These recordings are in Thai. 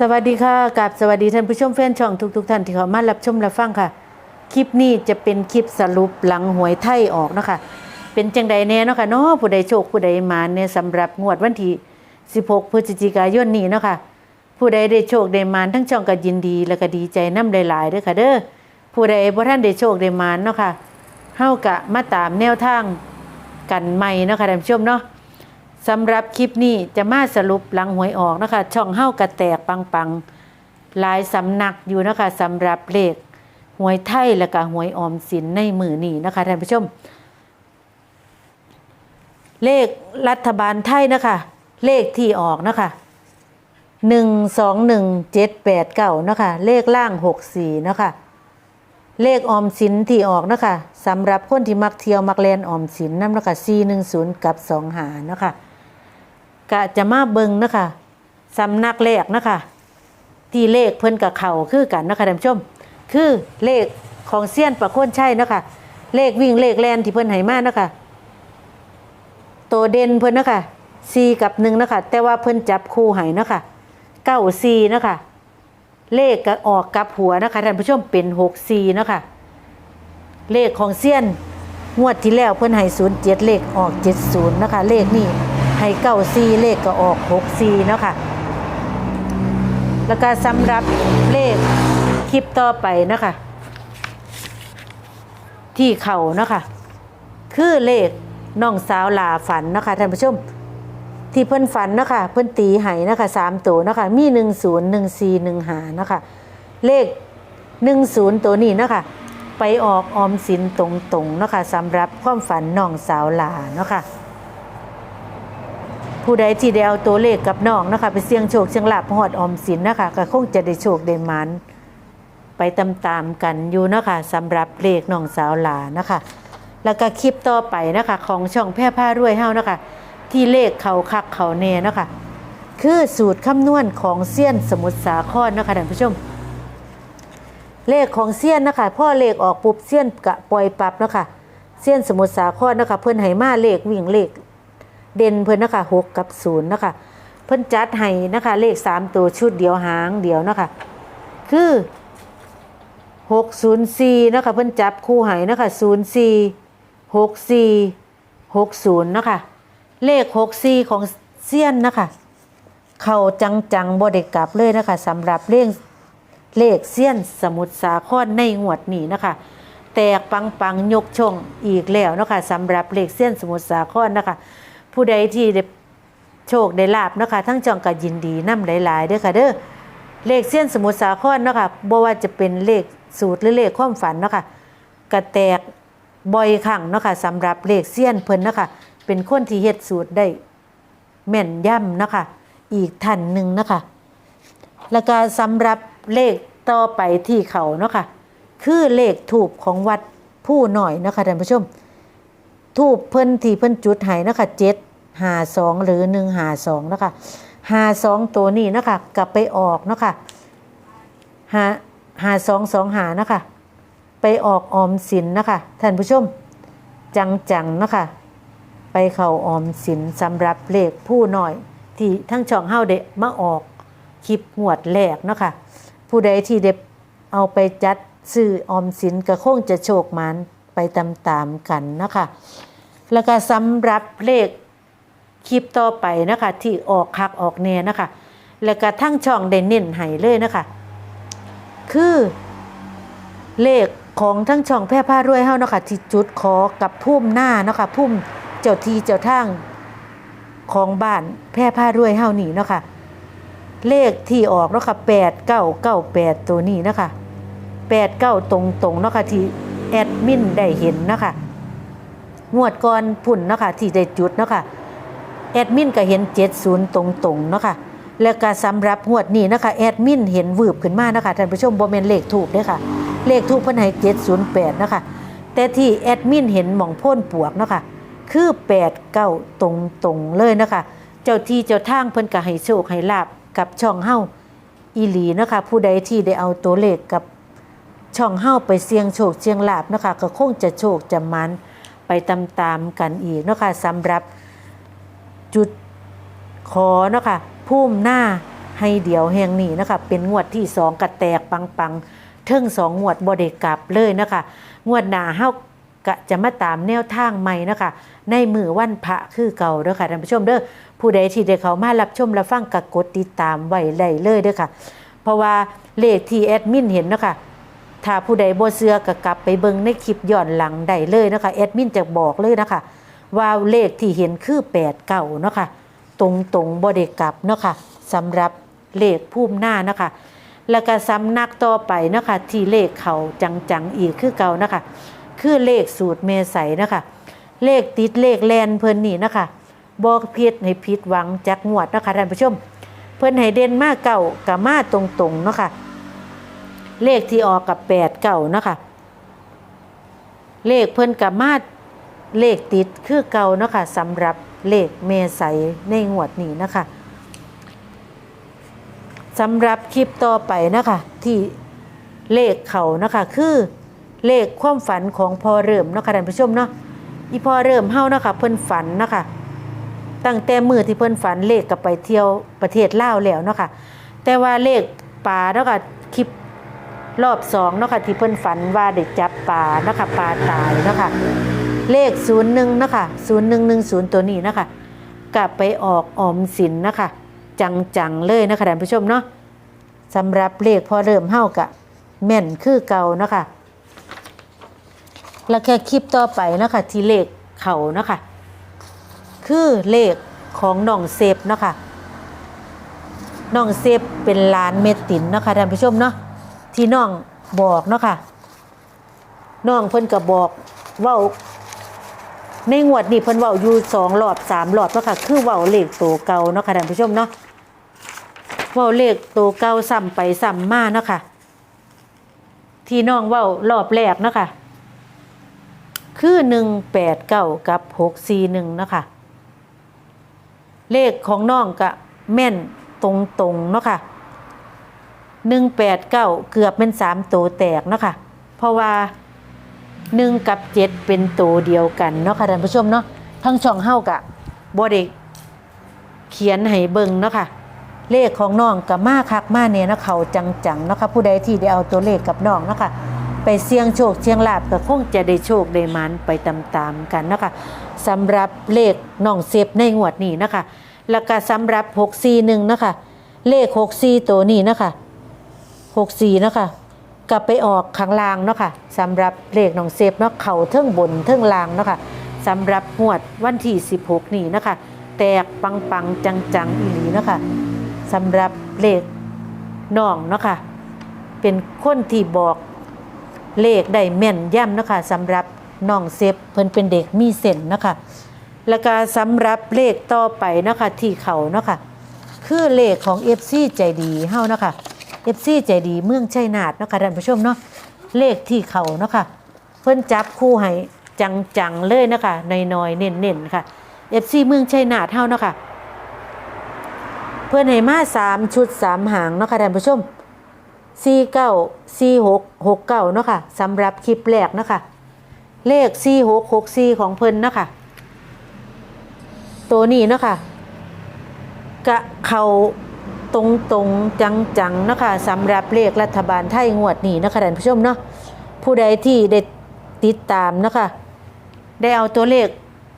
สวัสดีค่ะกับสวัสดีท่านผู้ชมแฟนช่องทุกๆทท่านที่เข้ามารับชมรับฟังค่ะ คลิปนี้จะเป็นคลิปสรุปหลังหวยไทยออกเนาะคะเป็นจังใดแน่เนาะค่ะเนาะผู้ใดโชคผู้ใดมาเนี่ยสำหรับงวดวันที่ 16 พฤศจิกายนนี้เนาะค่ะผู้ใดได้โชคได้มานทั้งช่องก็ยินดีและก็ดีใจน้ำหลายๆเด้อค่ะเด้อผู้ใดบ่ท่านได้โชคได้มานเนาะค่ะเฮากะมาตามแนวทางกันใหม่เนาะค่ะท่านผู้ชมเนาะ สำหรับคลิปนี้จะมาสรุปหลังหวยออกนะคะ ช่องเฮ้ากระแตกปังๆ หลายสำนักอยู่นะคะสำหรับเลขหวยไทยและก็หวยออมสินในมือนี้นะคะท่านผู้ชม เลขรัฐบาลไทยนะคะ เลขที่ออกนะคะหนึ่งสองหนึ่งเจ็ดแปดเก้านะคะ เลขล่างหกสี่นะคะ เลขออมสินที่ออกนะคะสำหรับคนที่มักเที่ยวมักแลนออมสินนั่นนะคะ410กับ2หานะคะ กะจะมาเบิงนะคะสำนักเลขนะคะ ที่เลขเพิ่นกับเขาคือกันนะคะท่านผู้ชม คือเลขของเซียนประโคนใช่นะคะ เลขวิ่งเลขแลนที่เพิ่นให้มานะคะตัวเด่นเพิ่นนะคะ4กับ1นะคะ แต่ว่าเพิ่นจับคู่ให้นะคะเก้าซีนะคะ เลขก็ออกกับหัวนะคะท่านผู้ชมเป็นหกสี่นาะคะ เลขของเซียนงวดที่แล้วเพิ่นให้ศูนย์เจ็ดเลขออกเจ็ดศูนย์นะคะ เลขนี่ ให้เก้าสี่เลขก็ออกหกสี่นาะคะแล้วก็สำหรับเลขคลิปต่อไปนะคะที่เข่านะคะคือเลขน้องสาวลาฝันนะคะท่านผู้ชม ที่เพิ่นฝันนะคะเพิ่นตีไห้นะคะสามตัวนะคะมีหนึ่งศูนย์หนึ่งสี่หนึ่งหานะคะเลขหนึ่งศูนย์ตัวนี้นะคะไปออกออมสินตรงๆนะคะสำหรับความฝันน้องสาวลาเนาะคะ ผู้ใดที่ได้เอาตัวเลขกับน้องนะคะ ไปเสี่ยงโชคเสี่ยงลาบหอดออมสินนะคะก็คงจะได้โชคได้หมันไปตามๆกันอยู่นะคะสำหรับเลขน้องสาวลานะคะ แล้วก็คลิปต่อไปนะคะ ของช่องแพร่ผ้ารวยเฮานะคะ ที่เลขเขาคักเขาเนนะคะ คือสูตรคำนวณของเซียนสมุทรสาครนะคะท่านผู้ชม เลขของเซียนนะคะพ่อเลขออกปุ๊บเซียนกะปล่อยปรับนะคะเซียนสมุทรสาครนะคะ เพิ่อนให้มาเลขวิ่งเลข เด่นเพิ่นนะคะหกกับศูนย์นะคะเพิ่นจัดให้นะคะเลขสามตัวชุดเดียวหางเดียวนะคะคือหกศูนย์สี่นะคะเพิ่นจับคู่ให้นะคะศูนย์สี่หกสี่หกศูนย์นะคะเลขหกสี่ของเซียนนะคะเข้าจังๆบ่ได้กลับเลยนะคะสำหรับเลขเลขเซียนสมุทรสาครในงวดนี้นะคะแตกปังปังยกช่องอีกแล้วนะคะสำหรับเลขเซียนสมุทรสาครนะคะ ผู้ใดที่ได้โชคได้ลาบนะคะทั้งจองก็ยินดีนำหลายๆเด้อค่ะเด้อเลขเซียนสมุทรสาครนะคะบ่ว่าจะเป็นเลขสูตรหรือเลขความฝันเนาะคะกระแตกบ่อยครั้งเนาะคะสำหรับเลขเซียนเพิ่นนะคะเป็นคนที่เฮ็ดสูตรได้แม่นย่ำนะคะอีกท่านหนึ่งนะคะแล้วก็สำหรับเลขต่อไปที่เขาเนาะค่ะคือเลขถูกของวัดผู้หน่อยนะคะท่านผู้ชม ทูบเพิ่นที่เพิ่นจุดให้นะคะเจ็ดหาสองหรือหนึ่งหาสองนะคะหาสองตัวนี้นะคะกลับไปออกนะคะหาหาสองสองหานะคะไปออกออมสินนะคะท่านผู้ชม จังๆนะคะไปเข้าออมสินสำหรับเลขผู้หน้อย ที่ทั้งช่องเฮาเดะมาออกคลิปหวดแรกนะคะผู้ใดที่เด็เอาไปจัดซื้อออมสินก็คงจะโชคมัน ไปตามๆกันนะคะแล้วก็สำหรับเลขคลิปต่อไปนะคะ ที่ออกคักออกแน่นะคะ แล้วก็ทั้งช่องได้เน้นให้เลยนะคะ คือเลขของทั้งช่องแพร่ผ้ารวยเฮาเนาะค่ะที่จุดขอกับพุ่มหน้าเนาะค่ะพุ่มเจ้าทีเจ้าทางของบ้านแพร่ผ้ารวยเฮานี่เนาะค่ะเลขที่ออกเนาะค่ะแปดเก้าเก้าแปดตัวนี้เนาะค่ะแปดเก้าตรงตรงๆเนาะค่ะที่ แอดมินได้เห็นนะคะงวดก่อนพุ่นนะคะที่ได้จุดนะคะแอดมินก็เห็นเจ็ดศูนย์ตรงตรงๆนะคะแล้วก็สำหรับงวดนี้นะคะแอดมินเห็นวืบขึ้นมานะคะท่านผู้ชมบ่แม่นเลขถูกเด้ค่ะ เลขทูปเพิ่นให้708นะคะแต่ที่แอดมินเห็นหม่องพ่นปวกนะคะคือ8 9ตรงตรงๆเลยนะคะเจ้าที่เจ้าทางเพิ่นก็ให้โชคให้ลาบกับช่องเฮ้าอีหลีนะคะผู้ใดที่ได้เอาตัวเลขกับ ช่องเฮาไปเสียงโชคเสียงลาบนะคะก็คงจะโชคจะมันไปตามๆกันอีกนะคะสำหรับจุดขอนะคะพุ่มหน้าให้เดียวแห่งนี้นะคะเป็นงวดที่สองกระแตกปังๆเทิงสองงวดบ่ได้กลับเลยนะคะ งวดหน้าเฮากะจะมาตามแนวทางใหม่นะคะ ในมือวันพระคือเก่าเด้อค่ะท่านผู้ชมเด้อผู้ใดที่ได้เขามารับชมรับฟังกะกดติดตามไว้ได้เลยเด้อค่ะ เพราะว่าเลขที่แอดมินเห็นนะคะ ถ้าผู้ใดบ่เชื่อก็กลับไปเบิ่งในคลิปย้อนหลังได้เลยนะคะแอดมินจะบอกเลยนะคะ ว่าเลขที่เห็นคือ8เก่าเนาะค่ะตรงตรงบ่ได้กลับเนาะค่ะสำหรับเลขภูมิหน้านะคะแล้วก็สำนักต่อไปนะคะที่เลขเขาจังๆอีกคือเก่านะคะคือเลขสูตรเมไสนะคะเลขติดเลขแลนเพิ่นนี่นะคะบอกผิดให้ผิดหวังจักงวดนะคะท่านผู้ชม เพิ่นให้เด่นมากเก่ากับมาตรงๆเนาะค่ะ เลขที่ออกกับแปดเก่านะคะเลขเพิ่นกับมาเลขติดคือเก่านะคะสำหรับเลขเมษายในงวดนี้นะคะสำหรับคลิปต่อไปนะคะที่เลขเขานะคะคือเลขความฝันของพอเริ่มนะคะท่านผู้ชมเนาะอีพอเริ่มเฮานะคะเพิ่นฝันนะคะตั้งแต่มือที่เพิ่นฝันเลขกับไปเที่ยวประเทศลาวแล้วนะคะแต่ว่าเลขป่าเนาะค่ะคลิป รอบสองเนาะค่ะที่เพิ่นฝันว่าได้จับปลาเนาะค่ะปลาตายเนาะค่ะเลขศูนย์หนึ่งเนาะค่ะศูนย์หนึ่งหนึ่งศูนย์ตัวนี้เนาะค่ะกลับไปออกออมสินนะคะจังๆเลยนะคะท่านผู้ชมเนาะสำหรับเลขพอเริ่มเฮากะแม่นคือเก่าเนาะค่ะแล้วแค่คลิปต่อไปเนาะค่ะที่เลขเขาเนาะค่ะคือเลขของน้องเซฟเนาะค่ะน้องเซฟเป็นหลานเมตินเนาะค่ะท่านผู้ชมเนาะ ที่น้องบอกเนาะค่ะน้องเพิ่นก็บบอกว้าในงวดนี้เพิ่นเว้าอยู่สองรอบสามรอบเนาะค่ะคือเว้าเลขตัวเก่าเนาะค่ะท่านผู้ชมเนาะเว้าเลขตัวเก่าซ้ำไปซ้ำมาเนาะค่ะที่น้องเว้ารอบแรกเนาะค่ะคือหนึ่งแปดเก้ากับหกสี่หนึ่งเนาะค่ะเลขของน้องก็แม่นตรงๆเนาะค่ะ หนึ่งแปดเก้าเกือบเป็นสามตัวแตกเนาะค่ะเพราะว่าหนึ่งกับเจ็ดเป็นตัวเดียวกันเนาะค่ะท่านผู้ชมเนาะทั้งช่องเฮากะบอด็กเขียนให้เบิ่งเนาะค่ะเลขของน้องกับมาคักมาเนี่ยนาะเขาจังๆเนาะค่ะผู้ใดที่ได้เอาตัวเลขกับน้องเนาะค่ะไปเสี่ยงโชคเสี่ยงลาบก็คงจะได้โชคได้มันไปตามๆกันเนาะค่ะสำหรับเลขน้องเซฟในงวดนี้นะคะแล้วก็สำหรับ641นะคะเลข64ตัวนี้นะคะ 64นะคะกลับไปออกข้างลางเนาะค่ะสำหรับเลขน้องเซฟเนาะเข่าเทิงบนเทิงล่างเนาะค่ะสำหรับงวดวันที่ 16 นี้นะคะ แตกปังปังๆจังอีหลีเนาะค่ะสำหรับเลขน้องเนาะค่ะเป็นคนที่บอกเลขได้แม่นย่ำเนาะค่ะสำหรับน้องเซฟเพิ่นเป็นเด็กมีเส้นเนาะค่ะแล้วก็สำหรับเลขต่อไปเนาะคะที่เขาเนาะคะคือเลขของ FC ใจดีเฮาเนาะค่ะ FC ใจดีเมืองชัยนาทเนาะคะท่านผู้ชมเนาะเลขที่เขาเนาะคะเพิ่นจับคู่ให้จังๆเลยเนาะคะน้อยๆเน้นๆค่ะ FC เมืองชัยนาทเฮาเนาะคะเพิ่นให้มา3ชุด3หางเนาะค่ะท่านผู้ชม49 46 69เก้าเนาะค่ะสำหรับคลิปแรกเนาะคะเลข46 64ของเพิ่นเนาะค่ะตัวนี้เนาะค่ะกะเขา ตรงตรงๆจังๆเนะคะสำหรับเลขรัฐบาลไทยงวดนี้นะคะท่านผู้ชมเนาะผู้ใดที่ได้ติดตามนะคะได้เอาตัวเลข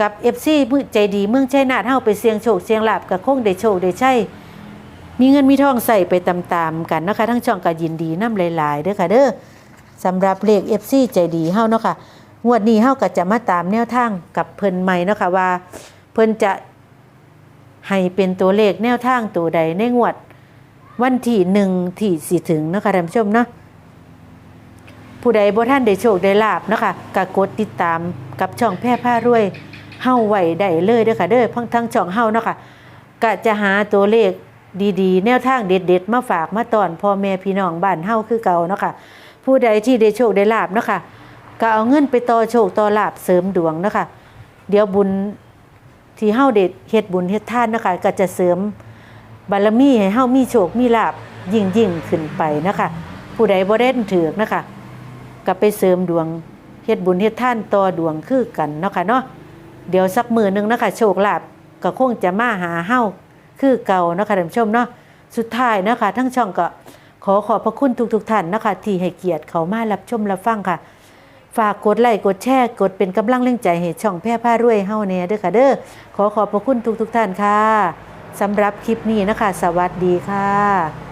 กับ FC มือใจดีเมืองชัยนาทเฮาไปเสียงโชคเสียงลาบกับคงได้โชคได้ใช่มีเงินมีทองใส่ไปตามๆกันนะคะทั้งช่องก็ยินดีน้ำหลายๆเด้อค่ะเด้อสำหรับเลข FC ใจดีเฮาเนาะค่ะงวดนี้เฮาก็จะมาตามแนวทางกับเพิ่นใหม่เนาะค่ะว่า เพิ่นจะ ให้เป็นตัวเลขแนวทางตัวใดในงวด วันที่หนึ่งที่สิถึงนะคะท่านผู้ชมเนาะผู้ใดบ่ท่านได้โชคได้ลาบเนาะคะก็กดติดตามกับช่องแพร่ผ้ารวยเฮาไหวได้เลยเด้อค่ะเด้อทั้งทั้งช่องเฮาเนาะคะก็จะหาตัวเลขดีๆ แนวทางเด็ดๆ มาฝากมาตอนพ่อแม่พี่น้องบ้านเฮาคือเก่าเนาะค่ะผู้ใดที่ได้โชคได้ลาบเนาะคะก็เอาเงินไปต่อโชคต่อลาบเสริมดวงเนาะคะ เดี๋ยวบุญ ที่เฮาเด็ดเฮ็ดบุญเฮ็ดทานนะคะก็จะเสริมบารมีให้เฮามีโชคมีลาบยิ่งยิ่งขึ้นไปนะคะ ผู้ใดบ่ได้ถือกนะคะก็ไปเสริมดวงเฮ็ดบุญเฮ็ดทานต่อดวงคือกันเนาะค่ะเนาะเดี๋ยวสักมือหนึงนะคะโชคลาบก็คงจะมาหาเฮาคือเก่านะคะท่านผู้ชมเนาะสุดท้ายนะคะ ทั้งช่องก็ขอขอบพระคุณทุกๆท่านนะคะ ที่ให้เกียรติเขามารับชมรับฟังค่ะ ฝากกดไลค์กดแชร์กดเป็นกำลังเร่งใจให้ช่องแพร่ผ้ารวยเฮาเน่เด้อค่ะเด้อขอขอบพระคุณทุกทุกท่านค่ะสำหรับคลิปนี้นะคะ สวัสดีค่ะ